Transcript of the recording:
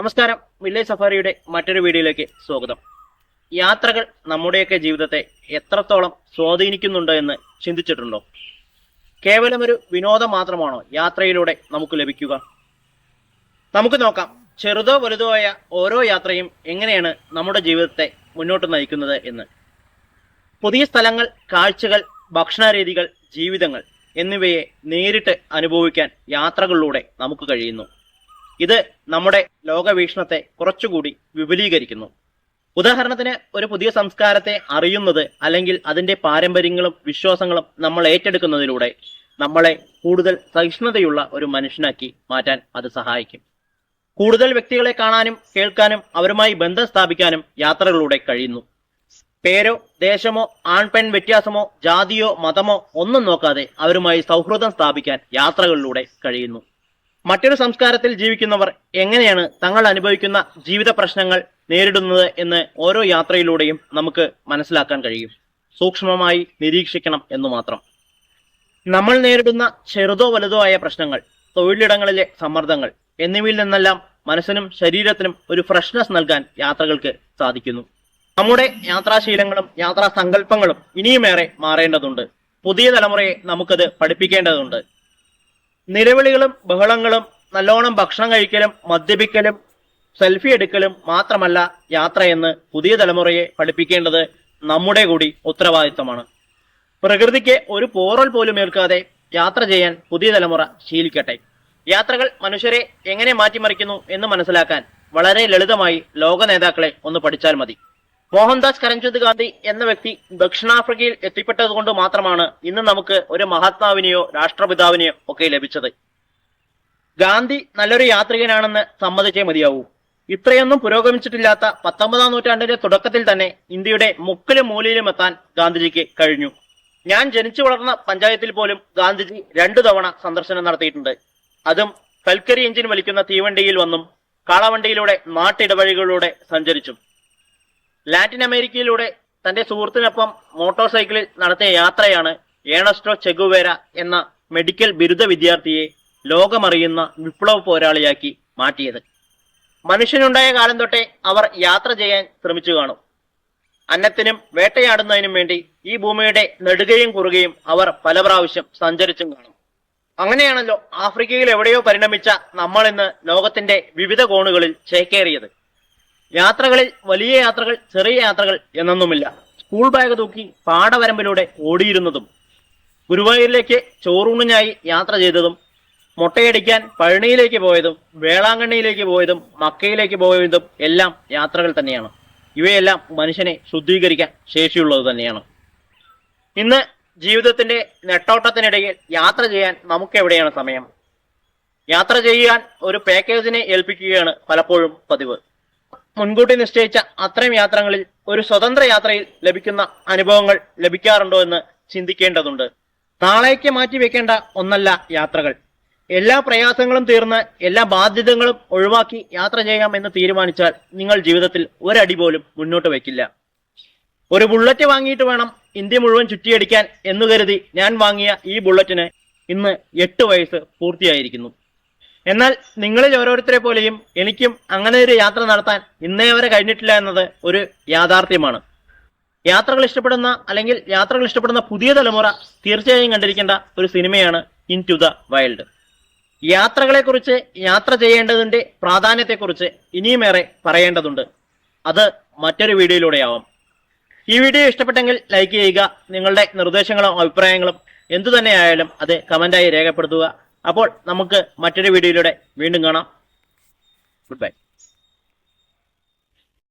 നമസ്കാരം വില്ലേജ് സഫാരിയുടെ മറ്റൊരു വീഡിയോയിലേക്ക് സ്വാഗതം. യാത്രകൾ നമ്മുടെയൊക്കെ ജീവിതത്തെ എത്രത്തോളം സ്വാധീനിക്കുന്നുണ്ട് എന്ന് ചിന്തിച്ചിട്ടുണ്ടോ? കേവലം ഒരു വിനോദം മാത്രമാണോ യാത്രയിലൂടെ നമുക്ക് ലഭിക്കുക? നമുക്ക് നോക്കാം ചെറുതോ വലുതോ ആയ ഓരോ യാത്രയും എങ്ങനെയാണ് നമ്മുടെ ജീവിതത്തെ മുന്നോട്ട് നയിക്കുന്നത് എന്ന്. പുതിയ സ്ഥലങ്ങൾ കാഴ്ചകൾ ഭക്ഷണ രീതികൾ ജീവിതങ്ങൾ എന്നിവയെ നേരിട്ട് അനുഭവിക്കാൻ യാത്രകളിലൂടെ നമുക്ക് കഴിയുന്നു. ഇത് നമ്മുടെ ലോകവീക്ഷണത്തെ കുറച്ചുകൂടി വിപുലീകരിക്കുന്നു. ഉദാഹരണത്തിന് ഒരു പുതിയ സംസ്കാരത്തെ അറിയുന്നത് അല്ലെങ്കിൽ അതിന്റെ പാരമ്പര്യങ്ങളും വിശ്വാസങ്ങളും നമ്മൾ ഏറ്റെടുക്കുന്നതിലൂടെ നമ്മളെ കൂടുതൽ സഹിഷ്ണുതയുള്ള ഒരു മനുഷ്യനാക്കി മാറ്റാൻ അത് സഹായിക്കും. കൂടുതൽ വ്യക്തികളെ കാണാനും കേൾക്കാനും അവരുമായി ബന്ധം സ്ഥാപിക്കാനും യാത്രകളിലൂടെ കഴിയുന്നു. പേരോ ദേശമോ ആൺപെൺ വ്യത്യാസമോ ജാതിയോ മതമോ ഒന്നും നോക്കാതെ അവരുമായി സൗഹൃദം സ്ഥാപിക്കാൻ യാത്രകളിലൂടെ കഴിയുന്നു. മറ്റൊരു സംസ്കാരത്തിൽ ജീവിക്കുന്നവർ എങ്ങനെയാണ് തങ്ങൾ അനുഭവിക്കുന്ന ജീവിത പ്രശ്നങ്ങൾ നേരിടുന്നത് എന്ന് ഓരോ യാത്രയിലൂടെയും നമുക്ക് മനസ്സിലാക്കാൻ കഴിയും. സൂക്ഷ്മമായി നിരീക്ഷിക്കണം എന്ന് മാത്രം. നമ്മൾ നേരിടുന്ന ചെറുതോ വലുതോ ആയ പ്രശ്നങ്ങൾ തൊഴിലിടങ്ങളിലെ സമ്മർദ്ദങ്ങൾ എന്നിവയിൽ നിന്നെല്ലാം മനസ്സിനും ശരീരത്തിനും ഒരു ഫ്രഷ്നെസ് നൽകാൻ യാത്രകൾക്ക് സാധിക്കുന്നു. നമ്മുടെ യാത്രാശീലങ്ങളും യാത്രാ സങ്കല്പങ്ങളും ഇനിയുമേറെ മാറേണ്ടതുണ്ട്. പുതിയ തലമുറയെ നമുക്കത് പഠിപ്പിക്കേണ്ടതുണ്ട്. നിലവിളികളും ബഹളങ്ങളും നല്ലോണം ഭക്ഷണം കഴിക്കലും മദ്യപിക്കലും സെൽഫി എടുക്കലും മാത്രമല്ല യാത്രയെന്ന് പുതിയ തലമുറയെ പഠിപ്പിക്കേണ്ടത് നമ്മുടെ കൂടി ഉത്തരവാദിത്തമാണ് പ്രകൃതിക്ക് ഒരു പോറൽ പോലും ഏൽക്കാതെ യാത്ര ചെയ്യാൻ പുതിയ തലമുറ ശീലിക്കട്ടെ. യാത്രകൾ മനുഷ്യരെ എങ്ങനെ മാറ്റിമറിക്കുന്നു എന്ന് മനസ്സിലാക്കാൻ വളരെ ലളിതമായി ലോക നേതാക്കളെ ഒന്ന് പഠിച്ചാൽ മതി. മോഹൻദാസ് കരംചന്ദ് ഗാന്ധി എന്ന വ്യക്തി ദക്ഷിണാഫ്രിക്കയിൽ എത്തിപ്പെട്ടത് കൊണ്ട് മാത്രമാണ് ഇന്ന് നമുക്ക് ഒരു മഹാത്മാവിനെയോ രാഷ്ട്രപിതാവിനെയോ ഒക്കെ ലഭിച്ചത്. ഗാന്ധി നല്ലൊരു യാത്രികനാണെന്ന് സമ്മതിച്ചേ മതിയാവൂ. ഇത്രയൊന്നും പുരോഗമിച്ചിട്ടില്ലാത്ത പത്തൊമ്പതാം നൂറ്റാണ്ടിന്റെ തുടക്കത്തിൽ തന്നെ ഇന്ത്യയുടെ മുക്കിലും മൂലയിലും എത്താൻ ഗാന്ധിജിക്ക് കഴിഞ്ഞു. ഞാൻ ജനിച്ചു വളർന്ന പഞ്ചായത്തിൽ പോലും ഗാന്ധിജി രണ്ടു തവണ സന്ദർശനം നടത്തിയിട്ടുണ്ട്. അതും കൽക്കരി എഞ്ചിൻ വലിക്കുന്ന തീവണ്ടിയിൽ വന്നും കാളവണ്ടിയിലൂടെ നാട്ടിടവഴികളിലൂടെ സഞ്ചരിച്ചും. ലാറ്റിൻ അമേരിക്കയിലൂടെ തന്റെ സുഹൃത്തിനൊപ്പം മോട്ടോർ സൈക്കിളിൽ നടത്തിയ യാത്രയാണ് ഏണസ്റ്റോ ചെഗുവേര എന്ന മെഡിക്കൽ ബിരുദ വിദ്യാർത്ഥിയെ ലോകമറിയുന്ന വിപ്ലവ പോരാളിയാക്കി മാറ്റിയത്. മനുഷ്യനുണ്ടായ കാലം തൊട്ടേ അവർ യാത്ര ചെയ്യാൻ ശ്രമിച്ചു കാണും. അന്നത്തിനും വേട്ടയാടുന്നതിനും വേണ്ടി ഈ ഭൂമിയുടെ നെടുകയും കുറുകയും അവർ പല പ്രാവശ്യം സഞ്ചരിച്ചും കാണും. അങ്ങനെയാണല്ലോ ആഫ്രിക്കയിൽ എവിടെയോ പരിണമിച്ച നമ്മൾ ഇന്ന് ലോകത്തിന്റെ വിവിധ കോണുകളിൽ ചേക്കേറിയത്. യാത്രകളിൽ വലിയ യാത്രകൾ ചെറിയ യാത്രകൾ എന്നൊന്നുമില്ല. സ്കൂൾ ബാഗ് തൂക്കി പാടവരമ്പിലൂടെ ഓടിയിരുന്നതും ഗുരുവായൂരിലേക്ക് ചോറൂണിനായി യാത്ര ചെയ്തതും മുട്ടയടിക്കാൻ പഴനിയിലേക്ക് പോയതും വേളാങ്കണ്ണിയിലേക്ക് പോയതും മക്കയിലേക്ക് പോയതും എല്ലാം യാത്രകൾ തന്നെയാണ്. ഇവയെല്ലാം മനുഷ്യനെ ശുദ്ധീകരിക്കാൻ ശേഷിയുള്ളത് തന്നെയാണ്. ഇന്ന് ജീവിതത്തിന്റെ നെട്ടോട്ടത്തിനിടയിൽ യാത്ര ചെയ്യാൻ നമുക്ക് എവിടെയാണ് സമയം? യാത്ര ചെയ്യാൻ ഒരു പാക്കേജിനെ ഏൽപ്പിക്കുകയാണ് പലപ്പോഴും പതിവ്. മുൻകൂട്ടി നിശ്ചയിച്ച അത്തരം യാത്രകളിൽ ഒരു സ്വതന്ത്ര യാത്രയിൽ ലഭിക്കുന്ന അനുഭവങ്ങൾ ലഭിക്കാറുണ്ടോ എന്ന് ചിന്തിക്കേണ്ടതുണ്ട്. നാളേക്ക് മാറ്റിവെക്കേണ്ട ഒന്നല്ല യാത്രകൾ. എല്ലാ പ്രയാസങ്ങളും തീർന്ന് എല്ലാ ബാധ്യതകളും ഒഴിവാക്കി യാത്ര ചെയ്യാം എന്ന് തീരുമാനിച്ചാൽ നിങ്ങൾ ജീവിതത്തിൽ ഒരടി പോലും മുന്നോട്ട് വയ്ക്കില്ല. ഒരു ബുള്ളറ്റ് വാങ്ങിയിട്ട് വേണം ഇന്ത്യ മുഴുവൻ ചുറ്റിയടിക്കാൻ എന്ന് കരുതി ഞാൻ വാങ്ങിയ ഈ ബുള്ളറ്റിന് ഇന്ന് എട്ട് വയസ്സ് പൂർത്തിയായിരിക്കുന്നു. എന്നാൽ നിങ്ങളിൽ ഓരോരുത്തരെ പോലെയും എനിക്കും അങ്ങനെ ഒരു യാത്ര നടത്താൻ ഇന്നേ വരെ കഴിഞ്ഞിട്ടില്ല എന്നത് ഒരു യാഥാർത്ഥ്യമാണ്. യാത്രകൾ ഇഷ്ടപ്പെടുന്ന അല്ലെങ്കിൽ യാത്രകൾ ഇഷ്ടപ്പെടുന്ന പുതിയ തലമുറ തീർച്ചയായും കണ്ടിരിക്കേണ്ട ഒരു സിനിമയാണ് ഇൻ ടു ദ വൈൽഡ് യാത്രകളെക്കുറിച്ച് യാത്ര ചെയ്യേണ്ടതിന്റെ പ്രാധാന്യത്തെക്കുറിച്ച് ഇനിയുമേറെ പറയേണ്ടതുണ്ട്. അത് മറ്റൊരു വീഡിയോയിലൂടെയാവാം. ഈ വീഡിയോ ഇഷ്ടപ്പെട്ടെങ്കിൽ ലൈക്ക് ചെയ്യുക നിങ്ങളുടെ നിർദ്ദേശങ്ങളും അഭിപ്രായങ്ങളും എന്തു തന്നെയായാലും അത് കമന്റായി രേഖപ്പെടുത്തുക. അപ്പോൾ നമുക്ക് മറ്റൊരു വീഡിയോയിലൂടെ വീണ്ടും കാണാം. Good bye